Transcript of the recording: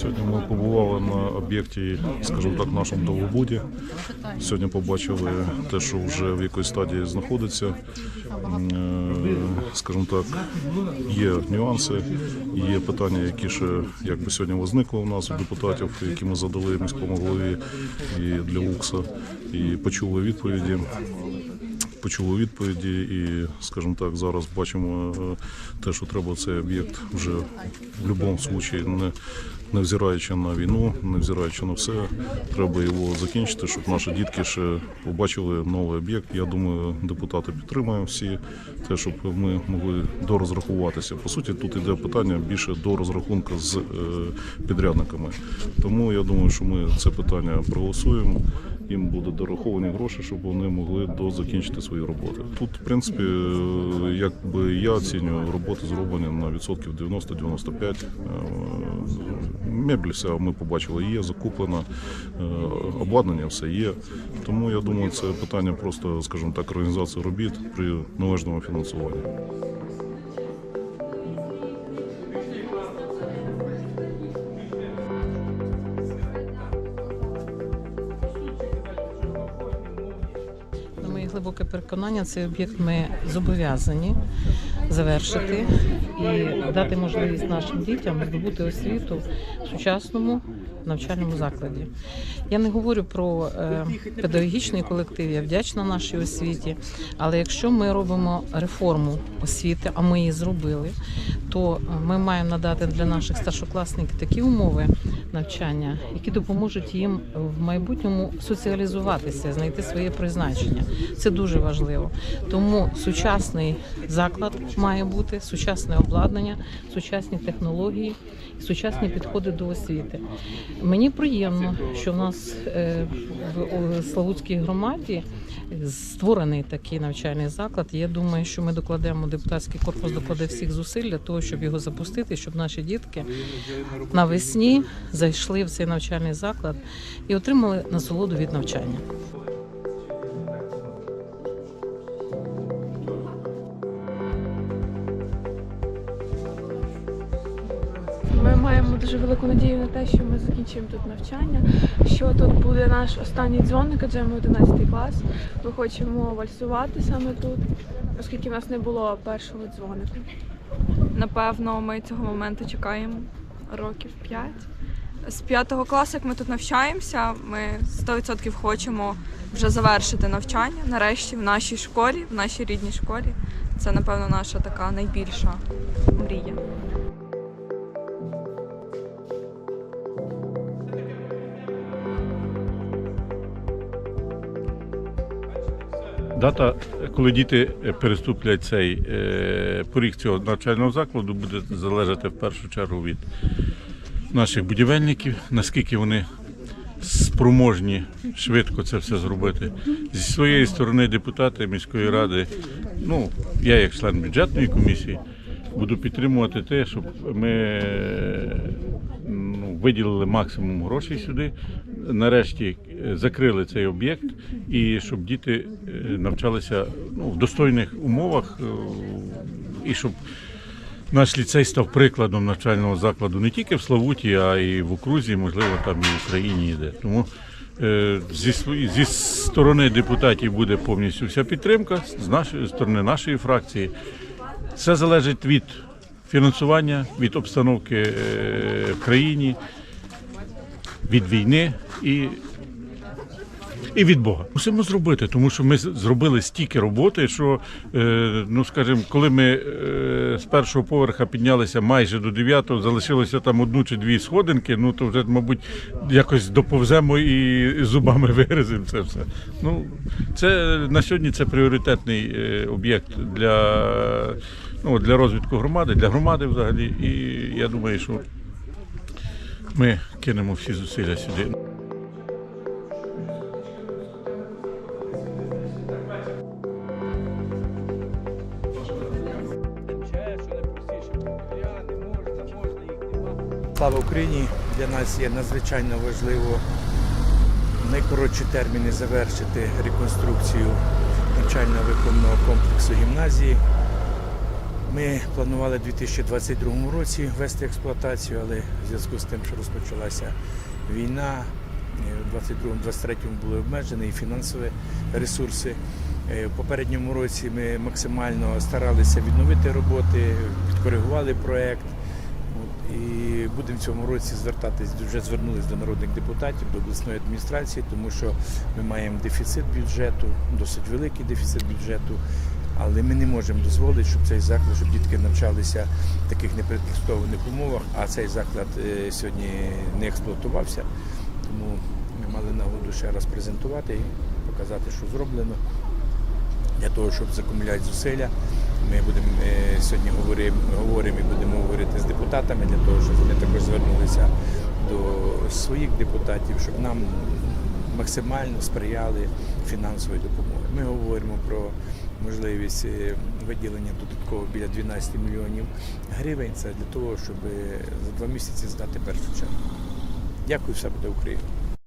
Сьогодні ми побували на об'єкті, скажімо так, нашому Довгобуді. Сьогодні побачили те, що вже в якоїсь стадії знаходиться. Е, Скажімо так, є нюанси, є питання, які ще якби сьогодні возникли у нас у депутатів, які ми задали міському голові і для УКСа, і почули відповіді почули відповіді, і, скажімо так, зараз бачимо е, те, що треба цей об'єкт вже в будь-якому випадку, не, взираючи на війну, не взираючи на все, треба його закінчити, щоб наші дітки ще побачили новий об'єкт. Я думаю, депутати підтримуємо всі те, щоб ми могли дорозрахуватися. По суті, тут іде питання більше до розрахунку з е, підрядниками. Тому я думаю, що ми це питання проголосуємо їм буде дораховані гроші, щоб вони могли дозакінчити свої роботи. Тут, в принципі, е, якби я оцінюю, роботи зроблені на відсотків 90-95. Е, Меблі вся ми побачили, є закуплено, е, обладнання все є. Тому я думаю, це питання просто, скажімо так, організації робіт при належному фінансуванні. Глибоке переконання, цей об'єкт ми зобов'язані завершити і дати можливість нашим дітям здобути освіту в сучасному навчальному закладі. Я не говорю про е, педагогічний колектив, я вдячна нашій освіті. Але якщо ми робимо реформу освіти, а ми її зробили, то е, ми маємо надати для наших старшокласників такі умови навчання, які допоможуть їм в майбутньому соціалізуватися, знайти своє призначення. Це дуже важливо. Тому сучасний заклад має бути, сучасне обладнання, сучасні технології, сучасні підходи до освіти. Мені приємно, що в нас е, в Славутській громаді створений такий навчальний заклад. Я думаю, що ми докладемо депутатський корпус докладе всіх зусиль для того, щоб його запустити, щоб наші дітки навесні зайшли в цей навчальний заклад і отримали насолоду від навчання. Ми маємо дуже велику надію на те, що ми закінчимо тут навчання, що тут буде наш останній дзвоник, адже ми 11 клас. Ми хочемо вальсувати саме тут, оскільки в нас не було першого дзвоника. Напевно, ми цього моменту чекаємо років 5. З п'ятого класу, як ми тут навчаємося, ми 100% хочемо вже завершити навчання нарешті в нашій школі, в нашій рідній школі. Це, напевно, наша така найбільша мрія. Дата, коли діти переступлять цей е, поріг цього навчального закладу, буде залежати в першу чергу від наших будівельників, наскільки вони спроможні швидко це все зробити. Зі своєї сторони, депутати міської ради, ну я як член бюджетної комісії, буду підтримувати те, щоб ми е, виділили максимум грошей сюди. Нарешті е, закрили цей об'єкт і щоб діти е, навчалися ну, в достойних умовах, е, і щоб наш ліцей став прикладом навчального закладу не тільки в Славуті, а й в окрузі, можливо, там і в Україні йде. Тому зі, зі сторони депутатів буде повністю вся підтримка, з нашої сторони нашої фракції. Все залежить від фінансування, від обстановки е, в країні, від війни і, і від Бога. Мусимо зробити, тому що ми зробили стільки роботи, що, е, ну скажімо, коли ми е, з першого поверха піднялися майже до дев'ятого, залишилося там одну чи дві сходинки, ну то вже, мабуть, якось доповземо і зубами вигриземо це все. Ну, це на сьогодні це пріоритетний об'єкт для, ну, для розвитку громади, для громади взагалі. І я думаю, що ми кинемо всі зусилля сюди. Слава Україні! Для нас є надзвичайно важливо в найкоротші терміни завершити реконструкцію навчально-виховного комплексу гімназії. Ми планували у 2022 році ввести експлуатацію, але в зв'язку з тим, що розпочалася війна, е, у 22-23 були обмежені і фінансові ресурси. Е, В попередньому році ми максимально старалися відновити роботи, підкоригували проект. От, І будемо в цьому році звертатись, вже звернулись до народних депутатів, до обласної адміністрації, тому що ми маємо дефіцит бюджету, досить великий дефіцит бюджету. Але ми не можемо дозволити, щоб цей заклад, щоб дітки навчалися в таких непредпіскованих умовах, а цей заклад е, сьогодні не експлуатувався. Тому ми мали нагоду ще раз презентувати і показати, що зроблено. Для того, щоб закумуляти зусилля, ми будемо е, сьогодні говоримо, говоримо і будемо говорити з депутатами для того, щоб вони також звернулися до своїх депутатів, щоб нам максимально сприяли фінансової допомоги. Ми говоримо про можливість е, виділення додатково біля 12 мільйонів гривень. Це для того, щоб за два місяці здати першу чергу. Дякую, все буде Україна.